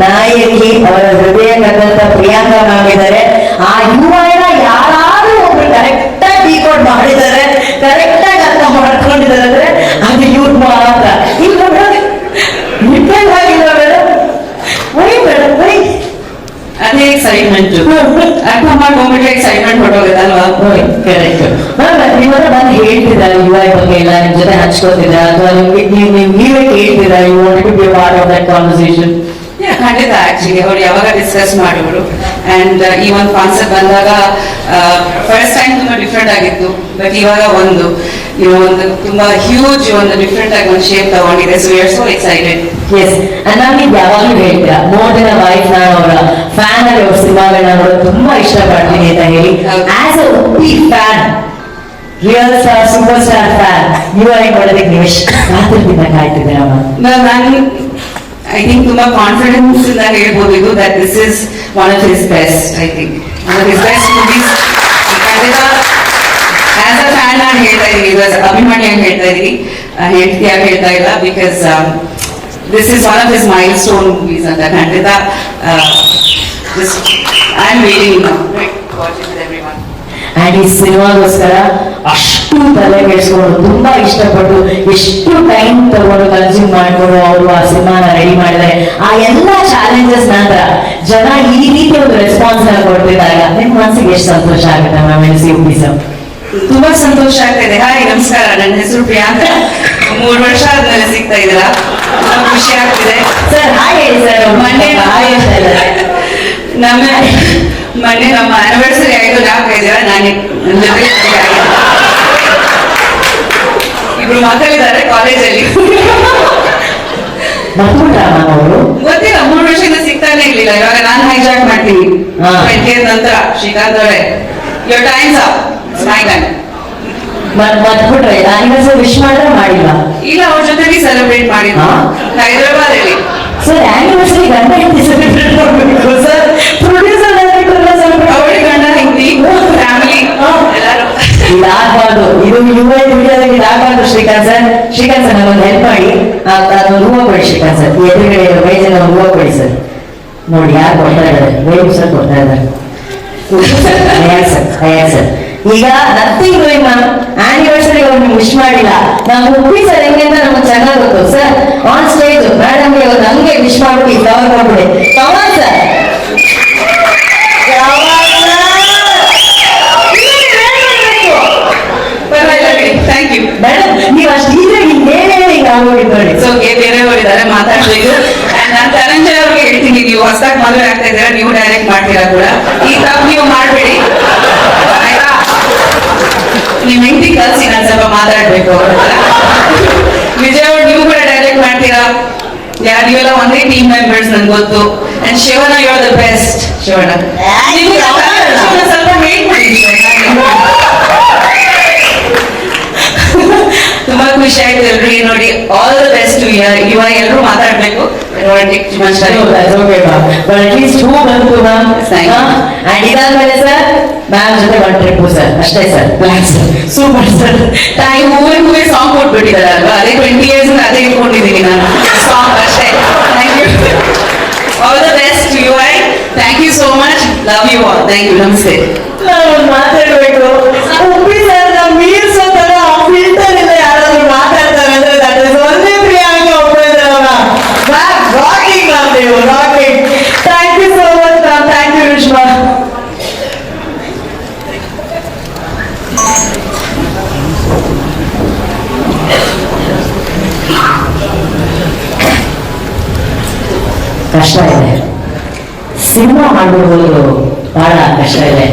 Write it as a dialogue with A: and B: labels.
A: ನಾಯಕಿ ಅವರ ಹೃದಯ ಕದ್ದಂತ ಪ್ರಿಯಾಂಕ ಮಾಡಿದರೆ ಆ ಯುವನ ಯಾರಾದ್ರೂ ಒಬ್ರು ಕರೆಕ್ಟ್ ಆಗಿ ಡಿಕೋಡ್ ಮಾಡಿದ್ದಾರೆ. ಕರೆಕ್ಟ್ ಆಗಿ ಅರ್ಥ ಮಾಡ್ಕೊಂಡಿದ್ದಾರೆ ಅಂದ್ರೆ ಅದು ಇವ್ರು ಮಾತ್ರ. ಇಲ್ಲ ಮೇಡಮ್ ಡಿಪೆಂಡ್ ಆಗಿಲ್ಲ ಮೇಡಮ್ ವೈ ಮೇಡಮ್ ವೈ.
B: ಅದೇ ಎಕ್ಸೈಟ್ಮೆಂಟ್ ಅರ್ಥ ಮಾಡ್ಕೊಂಡ್ಬಿಟ್ರೆ ಎಕ್ಸೈಟ್ಮೆಂಟ್ ಹೊರಟೋಗುತ್ತಲ್ವಾ?
A: ಕರೆಕ್ಟ್ ಮ್ಯಾಮ್ ಬಂದು ಹೇಳ್ತಿದ್ದಾರೆ ಯುವ ಬಗ್ಗೆ ಎಲ್ಲ ನಿಮ್ ಜೊತೆ ಹಂಚ್ಕೋತಿದ್ದ ಅಥವಾ ನಿಮ್ಗೆ ನೀವು ನೀವು ನೀವೇ ಕೇಳ್ತಿದ್ದಾರೆ you want to be part of that conversation
B: ಖಂಡಿತ ಆಕ್ಚುಲಿ ಅವ್ರು ಯಾವಾಗ ಡಿಸ್ಕಸ್ ಮಾಡೋರು ಅಂಡ್ ಈ ಒಂದು ಕಾನ್ಸೆಪ್ಟ್ ಬಂದಾಗ ಫಸ್ಟ್ ಟೈಮ್ ತುಂಬಾ ಡಿಫ್ರೆಂಟ್ ಆಗಿತ್ತು. ಬಟ್ ಇವಾಗ ಒಂದು ಒಂದು ತುಂಬಾ ಹ್ಯೂಜ್ ಒಂದು ಡಿಫ್ರೆಂಟ್ ಆಗಿ ಒಂದು ಶೇಪ್ ತಗೊಂಡಿದೆ. So you are so excited
A: as ನಾನು ಯಾವಾಗಲೂ ಹೇಳ್ತೀರಾ ಮೋರ್ ದಿನ ವೈಫ್ ನಾನು ಅವರ ಫ್ಯಾನ್ ಅಲ್ಲಿ ಅವ್ರ ಸಿನಿಮಾಗಳನ್ನ ನೋಡೋದು ತುಂಬಾ ಇಷ್ಟಪಡ್ತೀನಿ ಅಂತ ಹೇಳಿ. As a Uppi fan real star super star fan you I ನೋಡೋದಕ್ಕೆ ನೀವು ಎಷ್ಟು ಕಾತರದಿಂದ ಕಾಯ್ತಿದ್ದೀರಾ
B: ನಾನು ಐ ಥಿಂಕ್ ತುಂಬಾ ಕಾನ್ಫಿಡೆನ್ಸ್ ಇಂದ ಹೇಳ್ಬೋದು ಇದು that this is one of his best I think one of his best movies ಖಂಡಿತ ಆಸ್ ಅ ಫ್ಯಾನ್ ನಾನು ಹೇಳ್ತಾ ಇದ್ದೀನಿ ಇದು ಅಭಿಮಾನಿಯಾಗಿ ಹೇಳ್ತಾ ಇದ್ದೀನಿ ಹೆಂಡತಿಯಾಗಿ ಹೇಳ್ತಾ ಇಲ್ಲ because this is one of his milestone movies ಅಂತ ಖಂಡಿತ I am waiting everyone
A: and ಈ ಸಿನಿಮಾಗೋಸ್ಕರ ಅಷ್ಟು ತಲೆ ಕೆಡಿಸ್ಕೊಂಡು ತುಂಬಾ ಇಷ್ಟಪಟ್ಟು ಎಷ್ಟು ಟೈಮ್ ತಗೊಂಡು ಕನ್ಸ್ಯೂಮ್ ಮಾಡ್ಕೊಂಡು ಅವರು ಆ ಸಿನಿಮಾನ ರೆಡಿ ಮಾಡಿದ್ದಾರೆ. ಆ ಎಲ್ಲ ಚಾಲೆಂಜಸ್ ನಂತರ ಜನ ಈ ರೀತಿ ಒಂದು ರೆಸ್ಪಾನ್ಸ್ನ ಕೊಡ್ತಿದ್ದಾಗ ನಿಮ್ ಮನಸ್ಸಿಗೆ ಎಷ್ಟು ಸಂತೋಷ ಆಗುತ್ತೆ ಮ್ಯಾಮ್ ಎನ್ ಸಿ ಸರ್?
B: ತುಂಬಾ ಸಂತೋಷ ಆಗ್ತಾ ಇದೆ ಹಾಯ್ ನಮಸ್ಕಾರ. ನನ್ನ ಹೆಸರು ಪ್ರಿಯಾಂಕ. ಮೂರು ವರ್ಷ ಆದ್ಮೇಲೆ ಸಿಗ್ತಾ ಇದ್ದೀರಾ? ಖುಷಿ ಆಗ್ತಿದೆ.
A: ಸರ್ ಹಾಯ್ ಹೇಳಿ ಸರ್
B: ಮೊನ್ನೆ
A: ಹಾಯ್ ಅಂತ.
B: ನಮ್ಮ ಮೊನ್ನೆ ನಮ್ಮ ಆನಿವರ್ಸರಿ ಆಯ್ತು ನಾಲ್ಕು ಇದ್ದೀರಾ ನಾನು ಇಬ್ರು ಮಾತಾಡಿದ್ದಾರೆ ಕಾಲೇಜಲ್ಲಿ ಗೊತ್ತಿಲ್ಲ ಮೂರು ವರ್ಷದಿಂದ ಸಿಗ್ತಾನೆ ಇರ್ಲಿಲ್ಲ. ಇವಾಗ ನಾನು ಹೈಜಾಕ್ ಮಾಡ್ತೀನಿ. ನಂತರ ಶ್ರೀಕಾಂತ್ ಅವರೇ. Your times up my time
A: ಮರ್ತ್ಬಿಟ್ರೆ anniversary wish ಮಾಡಿದ್ರೆ ಮಾಡಿಲ್ಲ
B: ಇಲ್ಲ ಅವ್ರ ಜೊತೆಲಿ ಸೆಲೆಬ್ರೇಟ್ ಮಾಡಿದ್ವಿ ಹೈದರಾಬಾದ್ ಅಲ್ಲಿ
A: ಸರ್ ಆನಿವರ್ಸರಿ ಗಂಡ ಹೆಂಡತಿ ಸೆಲೆಬ್ರೇಟ್ ಮಾಡಬೇಕು sir? Srikanth sir Srikanth sir ನಮ್ಮನ್ನು ಹೆಲ್ಪ್ ಮಾಡಿ ಅದನ್ನು ಹೂವು ಕೊಡಿ ಶ್ರೀಕಾಂತ್ ಸರ್ ಎದುರುಗಡೆ ಮೇಜಿನ ಒಂದು ಕೊಡಿ ಸರ್. ನೋಡಿ, ಯಾರು ಕೊಡ್ತಾ ಇದ್ದಾರೆ? ವೈದ್ಯ ಸರ್ ಕೊಡ್ತಾ ಇದ್ದಾರೆ. ಸರ್ ಈಗ ನಥಿಂಗ್ ಡೂಯಿಂಗ್ ಮ್ಯಾಮ್ ಆನಿವರ್ಸರಿ ಅವ್ರು ವಿಶ್ ಮಾಡಿಲ್ಲ. ನಾವು ಉಪ್ಪಿ ಸರ್, ಹೆಂಗೆ ಅಂತ ನಮಗೆ ಚೆನ್ನಾಗಿ ಗೊತ್ತು ಸರ್ ಆನ್ ಸ್ಟೇಜ್ ಮೇಡಮ್ಗೆ ಒಂದು ಹಂಗೆ ವಿಶ್ ಮಾಡ್ಬಿಟ್ಟು ಈ ಫ್ಲವರ್ ಕೊಟ್ಬಿಡಿ ಕಮಾನ್ ಸರ್
B: ಪರವಾಗಿಲ್ಲ ಬಿಡಿ ಥ್ಯಾಂಕ್ ಯು
A: ಮೇಡಮ್ ನೀವು ಅಷ್ಟು ಈಸಿಯಾಗಿ ಹಿಂಗೇನೇ
B: ಸೊ ಬೇರೆಯವರು ಇದ್ದಾರೆ ಮಾತಾಡ್ಬೇಕು. ನಾನು ಧನಂಜಯ ಅವ್ರಿಗೆ ಹೇಳ್ತೀನಿ ನೀವು ಹೊಸದಾಗಿ ಮದುವೆ ಆಗ್ತಾ ಇದ್ದೀರಾ ನೀವು ಡೈರೆಕ್ಟ್ ಮಾಡ್ತೀರಾ ಕೂಡ. ಈ ತಪ್ಪು ನೀವು ಮಾಡ್ಬೇಡಿ. ಆಯ್ತಾ? ನೀವು ಹೆಂಡತಿ ಕಲ್ಸಿ ನಾನು ಸ್ವಲ್ಪ ಮಾತಾಡ್ಬೇಕು ಅವ್ರ ವಿಜಯ್ ಅವ್ರು ನೀವು ಕೂಡ ಡೈರೆಕ್ಟ್ ಮಾಡ್ತೀರಾ? ಯಾರು ನೀವೆಲ್ಲ ಒಂದೇ ಟೀಮ್ ಮೆಂಬರ್ಸ್ ನನ್ಗೆ ಗೊತ್ತು. ಅಂಡ್ ಶಿವನ you are the best Shivanna. ಸ್ವಲ್ಪ ವೇಟ್ ಮಾಡಿ ಖುಷಿ ಆಯ್ತು ಎಲ್ರಿಗೆ ನೋಡಿ ಆಲ್ ದ ಬೆಸ್ಟ್ ಇವಾಗ ಎಲ್ಲರೂ ಮಾತಾಡ್ಬೇಕು.
A: ಇದಾದ್ಮೇಲೆ ಸರ್ ಮ್ಯಾಮ್ ಜೊತೆ ಒನ್ ಟ್ರಿಪ್ ಸರ್ ಅಷ್ಟೇ ಸರ್ ಸೂಪರ್ ಸರ್
B: ತಾಯಿ ಹೂವೇ ಹೂವೇ ಸಾಂಗ್ ಕೊಟ್ಬಿಟ್ಟಿದ್ದಾರೆ ಅಲ್ವಾ? ಅದೇ ಟ್ವೆಂಟಿ ಇಯರ್ಸ್ ಅದೇ ಇಟ್ಕೊಂಡಿದ್ದೀನಿ ನಾನು. ಸಾಂಗ್ ಅಷ್ಟೇ. Thank you all the best you I thank you so much love you all thank you ನಮಸ್ತೆ
A: ಮಾತಾಡ್ಬೇಕು. ಮ್ಯಾಮ್ ನೀವು rocking thank you so much ma'am thank you Vishwa ಕಷ್ಟ ಇದೆ ಸಿನಿಮಾ ಮಾಡ್ಬಿಡ್ಬೋದು ಬಹಳ ಕಷ್ಟ ಇದೆ